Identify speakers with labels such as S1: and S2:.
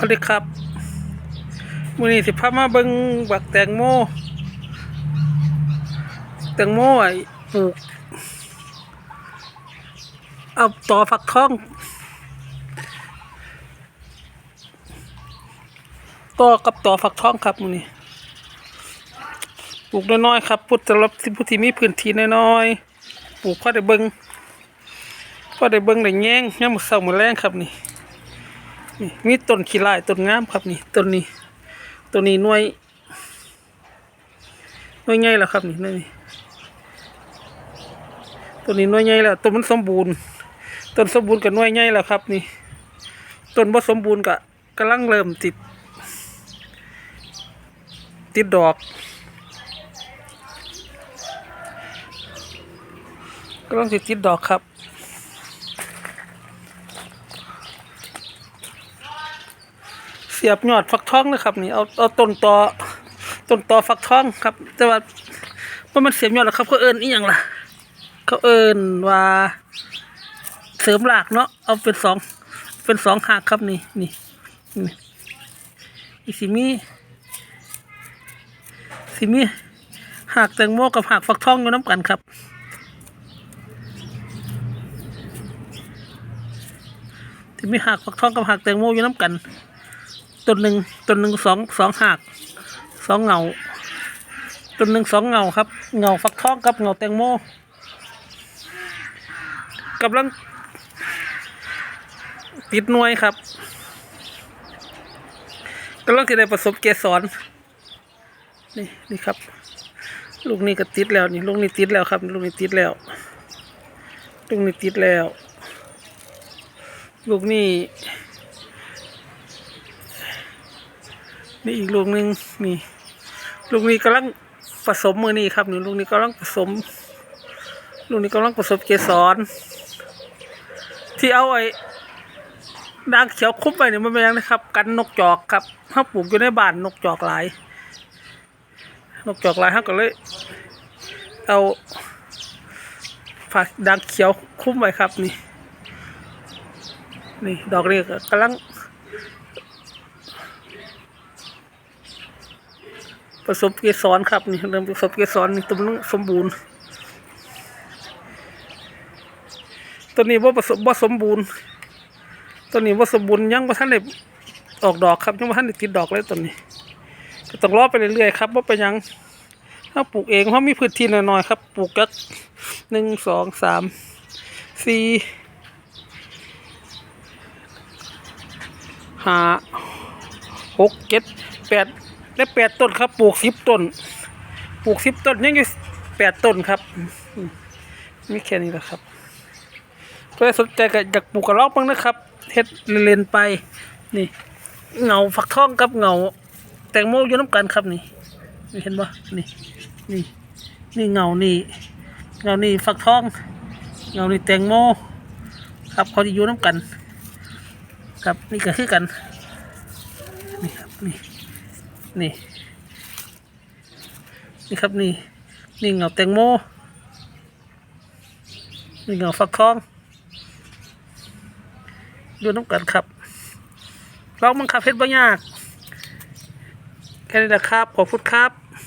S1: วัสดีครับมื้อนี้สิพามาเบิ่งบักแตงโมแตงโมไอ้ปลูกเอาต่อฝักทองต่อกับต่อฝักทองครับมื้อนี้ปลูกน้อยๆครับพุทธรับผู้ที่มีพื้นที่น้อยๆปลูกพอได้เบิ่งพอได้เบิ่งได้แยงยามมื้อเช้ามื้อแลงครับนี่ นี่มีต้นขี้ลายต้นงามครับนี่ต้นนี้ต้นนี้หน่วยหน่วยใหญ่แล้วครับนี่หน่วยนี้ต้นนี้หน่วยใหญ่แล้วต้นมันสมบูรณ์ต้นสมบูรณ์กับหน่วยใหญ่แล้วครับ นี่ต้นบ่สมบูรณ์ก็กำลังเริ่มติด ติดดอกกำลังติดติดดอกครับ สียบยอดฟักทองนะครับนี่เอาเอาต้นตอต้นตอฟักทองครับ แต่ว่าว่ามันเสียบยอดแล้วครับเขาเอิญอีหยังล่ะ เขาเอิญว่า เสริมหลากเนาะเอาเป็นสองเป็นสองหากครับนี่นี่นี่อีสิมีสิมีหากแตงโมกับหากฟักทองอยู่น้ำกันครับที่มีหากฟักทองกับหากแตงโมอยู่น้ำกัน ต้นหนึ่งต้นหนึ่งสองสองหากสองเงาต้นหนึ่งสองเงาครับเงาฟักทองกับเงาแตงโมกำลังติดหน่วยครับกำลังจะได้ผสมเกสรนี่นี่ครับ ลูกนี้ก็ติดแล้วนี่ลูกนี้ติดแล้วครับ ลูกนี้ติดแล้วลูกนี้ติดแล้ว ลูกนี้ นี่อีกลูกหนึ่งนี่ลูกนี้กำลังผสมมือนี่ครับนี่ลูกนี้กำลังผสม ลูกนี้กำลังผสมเกสรที่เอาไอ้ด่างเขียวคุ้มไปเนี่ยมันเป็นยังไงครับ กันนกจอกครับถ้าปลูกอยู่ในบ้านนกจอกหลาย นกจอกหลายเขาก็เลย เอาผักด่างเขียวคุ้มไว้ครับนี่ นี่ดอกนี้ก็กำลัง ผสมเกสรครับนี่เริ่มผสมเกสรนี่ตัวมันสมบูรณ์ ตัวนี้ว่าผสมว่าสมบูรณ์ ตัวนี้ว่าสมบูรณ์ยังว่าท่านได้ออกดอกครับยังว่าท่านได้ติดดอกเลยตัวนี้ก็ต้องรอไปเรื่อยๆครับว่าไปยังถ้าปลูกเองเพราะมีพื้นที่น้อยๆครับปลูกกักหนึ่งสองสามสี่ห้าหกเจ็ดแปด ได้แปดต้นครับ ปลูกสิบต้น ปลูกสิบต้นยังอยู่แปดต้นครับมีแค่นี้แหละครับใครสนใจก็อยากปลูกกระรอกบ้างนะครับเฮ็ดเล่นไปนี่เงาฝักทองกับเงาแตงโมอยู่น้ำกันครับนี่นี่เห็นปะนี่นี่นี่เงานี่เงานี่ฝักทอง เงานี่แตงโมครับเขาจะอยู่น้ำกัน ครับนี่ก็คือกันนี่ครับนี่ นี่ นี่ครับนี่ นี่เงาแตงโม นี่เงาฟักทองดูน้ำกันครับ เราบังคับเพชรบ่ยาก แค่นี้นะครับ ขอบคุณครับ